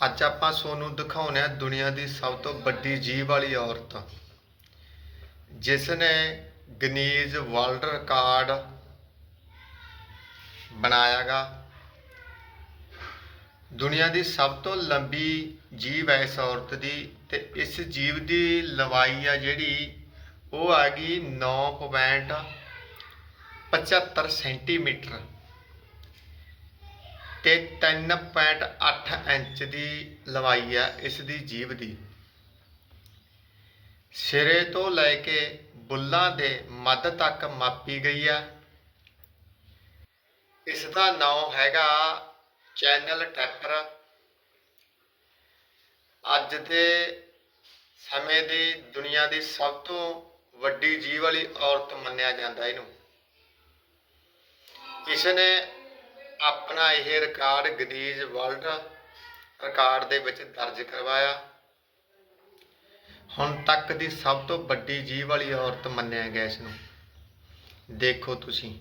ਅੱਜ ਆਪਾਂ ਤੁਹਾਨੂੰ ਦਿਖਾਉਂਦੇ ਹਾਂ ਦੁਨੀਆ ਦੀ ਸਭ ਤੋਂ ਵੱਡੀ ਜੀਭ ਵਾਲੀ ਔਰਤ। ਜਿਸ ਨੇ ਗਨੀਜ਼ ਵਰਲਡ ਰਿਕਾਰਡ ਬਣਾਇਆਗਾ। ਦੁਨੀਆ ਦੀ ਸਭ ਤੋਂ ਲੰਬੀ ਜੀਭ ਹੈ ਇਸ ਔਰਤ ਦੀ ਤੇ ਇਸ ਜੀਭ ਦੀ ਲੰਬਾਈ ਆ ਜਿਹੜੀ ਉਹ ਆ ਗਈ 9.75 ਸੈਂਟੀਮੀਟਰ। ਤੇ 3.8 ਇੰਚ ਦੀ ਲੰਬਾਈ ਆ ਇਸ ਦੀ ਜੀਭ ਦੀ। ਸਿਰੇ ਤੋਂ ਲੈ ਕੇ ਬੁੱਲਾਂ ਦੇ ਮੱਧ ਤੱਕ ਮਾਪੀ ਗਈ ਆ। ਇਸ ਦਾ ਨਾਮ ਹੈਗਾ ਚੈਨਲ ਟੈਪਰ ਅੱਜ ਦੇ ਸਮੇਂ ਦੀ ਦੁਨੀਆ ਦੀ ਸਭ ਤੋਂ ਵੱਡੀ ਜੀਵ ਵਾਲੀ ਔਰਤ ਮੰਨਿਆ ਜਾਂਦਾ ਇਹਨੂੰ। ਇਸ ਨੇ ਆਪਣਾ ਇਹ ਰਿਕਾਰਡ ਗਨੀਜ਼ ਵਰਲਡ ਰਿਕਾਰਡ ਦੇ ਵਿੱਚ ਦਰਜ ਕਰਵਾਇਆ। ਹੁਣ ਤੱਕ ਦੀ ਸਭ ਤੋਂ ਵੱਡੀ ਜੀਵ ਵਾਲੀ ਔਰਤ ਮੰਨਿਆ ਗਿਆ ਇਸ ਨੂੰ। ਦੇਖੋ ਤੁਸੀਂ।